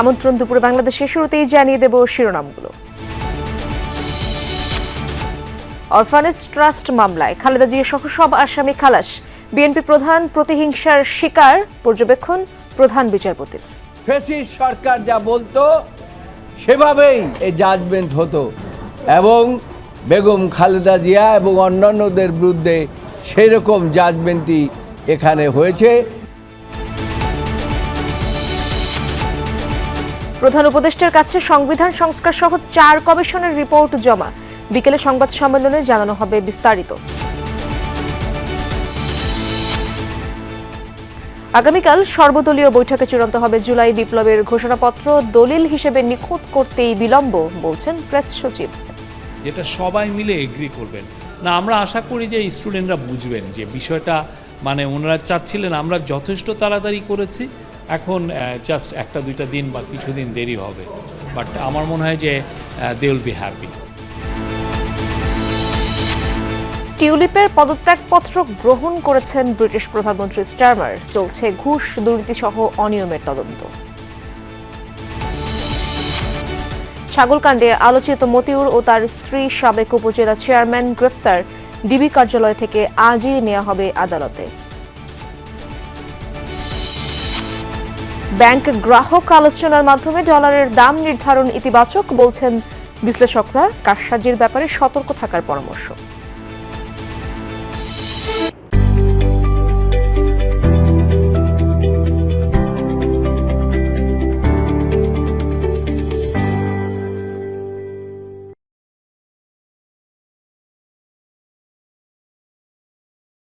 আমন্ত্রণ দুপুরে বাংলাদেশের শুরুতেই জানিয়ে দেব শিরোনামগুলো। অরফানেজ ট্রাস্ট মামলায় খালেদা জিয়া সহ সব আসামি খালাস। বিএনপি প্রধান প্রতিহিংসার শিকার, পর্যবেক্ষণ, প্রধান বিচারপতির। ফেসিস সরকার যা বলতো, সেভাবেই এই জাজমেন্ট হতো। এবং বেগম খালেদা জিয়া এবং অন্যান্যদের বিরুদ্ধে সেই রকম জাজমেন্টই এখানে হয়েছে। প্রধান উপদেষ্টার কাছে সংবিধান সংস্কার সহ চার কমিশনের রিপোর্ট জমা। বিকেলে সংবাদ সম্মেলনে জানানো হবে বিস্তারিত। আগামীকাল সর্বদলীয় বৈঠকে চূড়ান্ত হবে জুলাই বিপ্লবের ঘোষণাপত্র। দলিল হিসেবে নিখুঁত করতেই বিলম্ব, বলছেন প্রেস সচিব। যেটা সবাই মিলে এগ্রি করবেন। না, আমরা আশা করি যে স্টুডেন্টরা বুঝবেন যে বিষয়টা মানে ওনারা চাচ্ছিলেন, আমরা যথেষ্ট তাড়াতাড়ি করেছি। এখন জাস্ট একটা, দুইটা দিন বা কিছুদিন দেরি হবে। বাট আমার মনে হয় যে দে উইল বি হ্যাপি টিউলিপের পদত্যাগপত্র গ্রহণ করেছেন ব্রিটিশ প্রধানমন্ত্রী স্টারমার। চলছে ঘুষ, দুর্নীতিসহ অনিয়মের তদন্ত। ছাগলকাণ্ডে আলোচিত মতিউর ও তার স্ত্রী সাবেক উপজেলা চেয়ারম্যান গ্রেপ্তার। ডিবি কার্যালয় থেকে আজই নেওয়া হবে আদালতে। ব্যাংক গ্রাহক আলোচনার মাধ্যমে ডলারের দাম নির্ধারণ ইতিবাচক, বলছেন বিশ্লেষকরা। কারসাজির ব্যাপারে সতর্ক থাকার পরামর্শ।